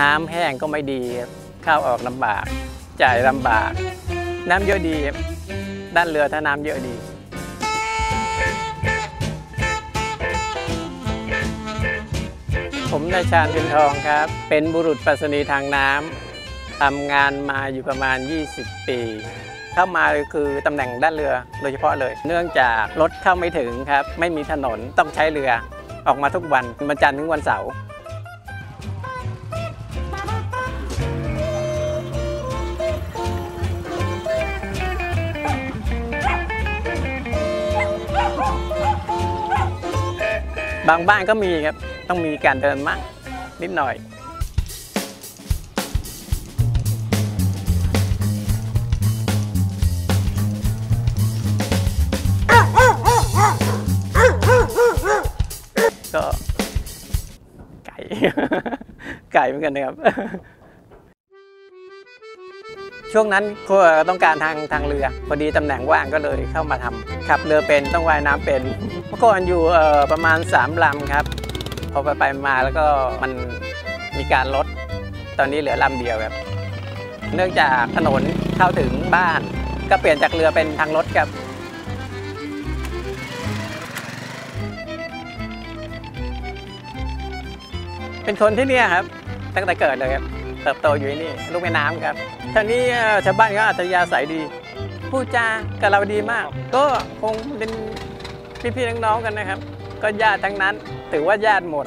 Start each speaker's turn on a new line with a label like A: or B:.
A: น้ำแห้งก็ไม่ดีข้าวออกลำบาก จ่ายลำบาก น้ำเยอะดี ด้านเรือถ้าน้ำเยอะดีผมนายชาญพินทองครับ เป็นบุรุษปรษณีทางน้ำทำงานมาอยู่ประมาณ 20 ปี เข้ามาคือตำแหน่งด้านเรือโดยเฉพาะเลย เนื่องจากรถเข้าไม่ถึงครับ ไม่มีถนนต้องใช้เรือ ออกมาทุกวันวันจันทร์ถึงวันเสาร์ บางบ้านก็มีครับ ต้องมีการเดินมั่งนิดหน่อยก็ไก่ ไก่เหมือนกันนะครับ ช่วงนั้นต้องการทางทางเรือ พอดีตำแหน่งว่างก็เลยเข้ามาทำขับเรือเป็นต้องว่ายน้ำเป็นเมื่อก่อนอยู่ประมาณ3ลำครับ พอไปไปมาแล้วก็มันมีการลด ตอนนี้เหลือลำเดียวครับ เนื่องจากถนนเข้าถึงบ้าน ก็เปลี่ยนจากเรือเป็นทางรถครับเป็นคนที่นี่ครับ ตั้งแต่เกิดเลยครับ ติบโตอยู่ที่นี่ลูกแม่น้ำครับท่านี้เอ่อชาวบ้านก็อัธยาศัยดีพูดจากับเราดีมาก ก็คงเป็นพี่ๆน้องๆกันนะครับ ก็ญาติทั้งนั้น ถือว่าญาติหมด